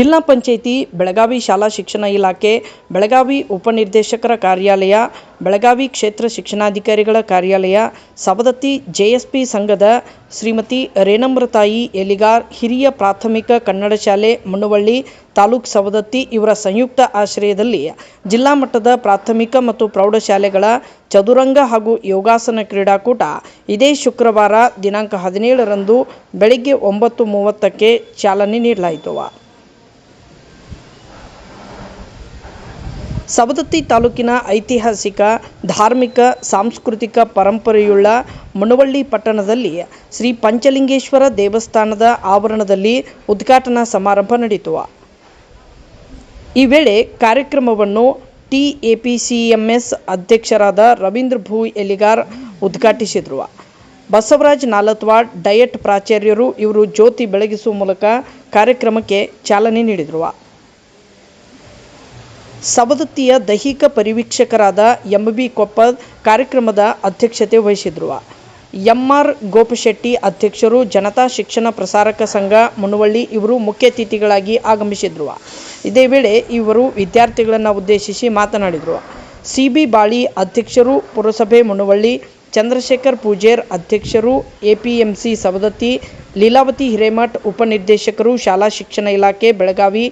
ಜಿಲ್ಲಾ ಪಂಚಾಯಿತಿ ಬೆಳಗಾವಿ ಶಾಲಾ ಶಿಕ್ಷಣ ಇಲಾಖೆ, ಬೆಳಗಾವಿ ಉಪನಿರ್ದೇಶಕರ ಕಾರ್ಯಾಲಯ, ಬೆಳಗಾವಿ ಕ್ಷೇತ್ರ ಶಿಕ್ಷಣಾಧಿಕಾರಿಗಳ ಕಾರ್ಯಾಲಯ, ಸವದತ್ತಿ ಜೆಎಸ್ಪಿ ಸಂಘದ ಶ್ರೀಮತಿ ರೇಣಮೃತಾಯಿ ಎಲಿಗಾರ್ ಹಿರಿಯ ಪ್ರಾಥಮಿಕ ಕನ್ನಡ ಶಾಲೆ ಮುನವಳ್ಳಿ ತಾಲೂಕ್ ಸವದತ್ತಿ ಇವರ ಸಂಯುಕ್ತ ಆಶ್ರಯದಲ್ಲಿ ಜಿಲ್ಲಾ ಮಟ್ಟದ ಪ್ರಾಥಮಿಕ ಮತ್ತು ಪ್ರೌಢಶಾಲೆಗಳ ಚದುರಂಗ ಹಾಗೂ ಯೋಗಾಸನ ಕ್ರೀಡಾಕೂಟ ಇದೇ ಶುಕ್ರವಾರ ದಿನಾಂಕ ಹದಿನೇಳರಂದು ಬೆಳಿಗ್ಗೆ ಒಂಬತ್ತು ಮೂವತ್ತಕ್ಕೆ ಚಾಲನೆ ನೀಡಲಾಯಿತು. ಸವದತ್ತಿ ತಾಲೂಕಿನ ಐತಿಹಾಸಿಕ, ಧಾರ್ಮಿಕ, ಸಾಂಸ್ಕೃತಿಕ ಪರಂಪರೆಯುಳ್ಳ ಮುನವಳ್ಳಿ ಪಟ್ಟಣದಲ್ಲಿ ಶ್ರೀ ಪಂಚಲಿಂಗೇಶ್ವರ ದೇವಸ್ಥಾನದ ಆವರಣದಲ್ಲಿ ಉದ್ಘಾಟನಾ ಸಮಾರಂಭ ನಡೆಯಿತು ಈ ವೇಳೆ ಕಾರ್ಯಕ್ರಮವನ್ನು ಟಿಎಪಿಸಿಎಂಎಸ್ ಅಧ್ಯಕ್ಷರಾದ ರವೀಂದ್ರ ಭೂ ಎಲಿಗಾರ್ ಉದ್ಘಾಟಿಸಿದರು. ಬಸವರಾಜ್ ನಾಲತ್ವಾಡ್, ಡಯಟ್ ಪ್ರಾಚಾರ್ಯರು ಇವರು ಜ್ಯೋತಿ ಬೆಳಗಿಸುವ ಮೂಲಕ ಕಾರ್ಯಕ್ರಮಕ್ಕೆ ಚಾಲನೆ ನೀಡಿದರು. ಸವದತ್ತಿಯ ದೈಹಿಕ ಪರಿವೀಕ್ಷಕರಾದ ಎಂ ಬಿ ಕೊಪ್ಪದ್ ಕಾರ್ಯಕ್ರಮದ ಅಧ್ಯಕ್ಷತೆ ವಹಿಸಿದ್ರು. ಎಂಆರ್ ಗೋಪಶೆಟ್ಟಿ ಅಧ್ಯಕ್ಷರು ಜನತಾ ಶಿಕ್ಷಣ ಪ್ರಸಾರಕ ಸಂಘ ಮುನವಳ್ಳಿ ಇವರು ಮುಖ್ಯ ಅತಿಥಿಗಳಾಗಿ ಆಗಮಿಸಿದ್ರು. ಇದೇ ವೇಳೆ ಇವರು ವಿದ್ಯಾರ್ಥಿಗಳನ್ನು ಉದ್ದೇಶಿಸಿ ಮಾತನಾಡಿದರು. ಸಿ ಬಿ ಬಾಳಿ ಅಧ್ಯಕ್ಷರು ಪುರಸಭೆ ಮುನವಳ್ಳಿ ಚಂದ್ರಶೇಖರ್ ಪೂಜೇರ್ ಅಧ್ಯಕ್ಷರು ಎಪಿಎಂಸಿ ಸವದತ್ತಿ, ಲೀಲಾವತಿ ಹಿರೇಮಠ್ ಉಪನಿರ್ದೇಶಕರು ಶಾಲಾ ಶಿಕ್ಷಣ ಇಲಾಖೆ ಬೆಳಗಾವಿ,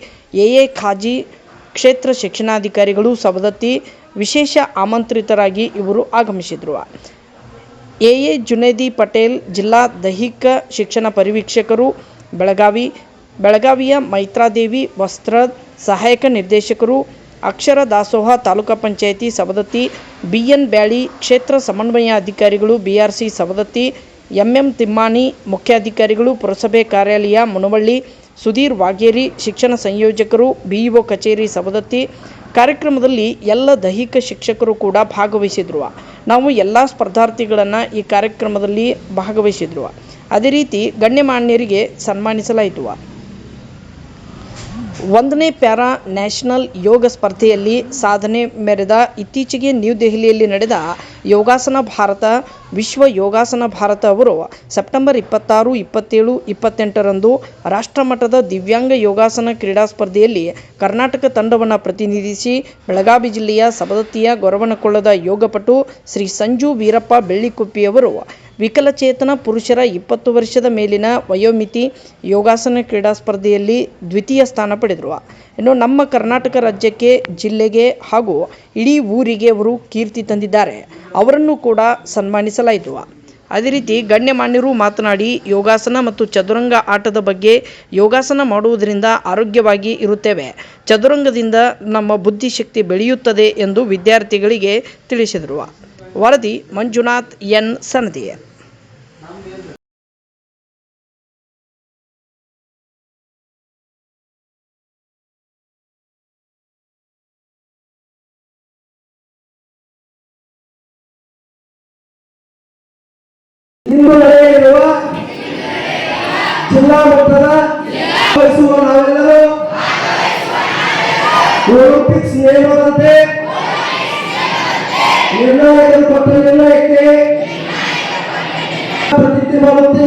ಎಎ ಖಾಜಿ ಕ್ಷೇತ್ರ ಶಿಕ್ಷಣಾಧಿಕಾರಿಗಳು ಸವದತ್ತಿ ವಿಶೇಷ ಆಮಂತ್ರಿತರಾಗಿ ಇವರು ಆಗಮಿಸಿದರು. ಎ ಜುನೇದಿ ಪಟೇಲ್ ಜಿಲ್ಲಾ ದೈಹಿಕ ಶಿಕ್ಷಣ ಪರಿವೀಕ್ಷಕರು, ಬೆಳಗಾವಿ, ಬೆಳಗಾವಿಯ ಮೈತ್ರಾದೇವಿ ವಸ್ತ್ರ ಸಹಾಯಕ ನಿರ್ದೇಶಕರು, ಅಕ್ಷರ ದಾಸೋಹ ತಾಲೂಕಾ ಪಂಚಾಯಿತಿ ಸವದತ್ತಿ ಬಿ ಎನ್ ಬ್ಯಾಳಿ ಕ್ಷೇತ್ರ ಸಮನ್ವಯ ಅಧಿಕಾರಿಗಳು BRC Savadatti, M M Timmani ಮುಖ್ಯಾಧಿಕಾರಿಗಳು ಪುರಸಭೆ ಕಾರ್ಯಾಲಯ ಮುನವಳ್ಳಿ ಸುಧೀರ್ ವಾಗೇರಿ, ಶಿಕ್ಷಣ ಸಂಯೋಜಕರು, ಬಿಇಒ ಕಚೇರಿ ಸವದತ್ತಿ ಕಾರ್ಯಕ್ರಮದಲ್ಲಿ ಎಲ್ಲ ದೈಹಿಕ ಶಿಕ್ಷಕರು ಕೂಡ ಭಾಗವಹಿಸಿದ್ರು. ನಾವು ಎಲ್ಲ ಸ್ಪರ್ಧಾರ್ಥಿಗಳನ್ನು ಈ ಕಾರ್ಯಕ್ರಮದಲ್ಲಿ ಭಾಗವಹಿಸಿದ್ರು. ಅದೇ ರೀತಿ ಗಣ್ಯಮಾನ್ಯರಿಗೆ ಸನ್ಮಾನಿಸಲಾಯಿತು. ಒಂದನೇ ಪ್ಯಾರಾ ನ್ಯಾಷನಲ್ ಯೋಗ ಸ್ಪರ್ಧೆಯಲ್ಲಿ ಸಾಧನೆ ಮೆರೆದ ಇತ್ತೀಚೆಗೆ ನ್ಯೂ ದೆಹಲಿಯಲ್ಲಿ ನಡೆದ ಯೋಗಾಸನ ಭಾರತ, ವಿಶ್ವ ಯೋಗಾಸನ ಭಾರತ ಅವರು ಸೆಪ್ಟೆಂಬರ್ ಇಪ್ಪತ್ತಾರು, ಇಪ್ಪತ್ತೇಳು, ಇಪ್ಪತ್ತೆಂಟರಂದು ರಾಷ್ಟ್ರಮಟ್ಟದ ದಿವ್ಯಾಂಗ ಯೋಗಾಸನ ಕ್ರೀಡಾ ಸ್ಪರ್ಧೆಯಲ್ಲಿ ಕರ್ನಾಟಕ ತಂಡವನ್ನು ಪ್ರತಿನಿಧಿಸಿ ಬೆಳಗಾವಿ ಜಿಲ್ಲೆಯ ಸಬದತ್ತಿಯ ಗೊರವನಕೊಳ್ಳದ ಯೋಗಪಟು ಶ್ರೀ ಸಂಜು ವೀರಪ್ಪ ಬೆಳ್ಳಿಕುಪ್ಪಿಯವರು ವಿಕಲಚೇತನ ಪುರುಷರ ಇಪ್ಪತ್ತು ವರ್ಷದ ಮೇಲಿನ ವಯೋಮಿತಿ ಯೋಗಾಸನ ಕ್ರೀಡಾ ಸ್ಪರ್ಧೆಯಲ್ಲಿ ದ್ವಿತೀಯ ಸ್ಥಾನ ಪಡೆದರು. ಇನ್ನು ನಮ್ಮ ಕರ್ನಾಟಕ ರಾಜ್ಯಕ್ಕೆ, ಜಿಲ್ಲೆಗೆ ಹಾಗೂ ಇಡೀ ಊರಿಗೆ ಅವರು ಕೀರ್ತಿ ತಂದಿದ್ದಾರೆ. ಅವರನ್ನು ಕೂಡ ಸನ್ಮಾನಿಸಲಾಯಿತು. ಅದೇ ರೀತಿ ಗಣ್ಯಮಾನ್ಯರು ಮಾತನಾಡಿ, ಯೋಗಾಸನ ಮತ್ತು ಚದುರಂಗ ಆಟದ ಬಗ್ಗೆ ಯೋಗಾಸನ ಮಾಡುವುದರಿಂದ ಆರೋಗ್ಯವಾಗಿ ಇರುತ್ತೇವೆ. ಚದುರಂಗದಿಂದ ನಮ್ಮ ಬುದ್ಧಿಶಕ್ತಿ ಬೆಳೆಯುತ್ತದೆ ಎಂದು ವಿದ್ಯಾರ್ಥಿಗಳಿಗೆ ತಿಳಿಸಿದರು. ವರದಿ ಮಂಜುನಾಥ್ ಎನ್. ಸನದಿ. ಜಿಲ್ಲಾ ಮಟ್ಟದ ಭಾಗವಹಿಸುವ ನಾವೆಲ್ಲರೂ ಒಲಿಂಪಿಕ್ಸ್ ನಿಯಮದಂತೆ ನಿರ್ಣಾಯಕಲ್ಪಟ್ಟ ನಿರ್ಣಯಕ್ಕೆ দিতে বলতে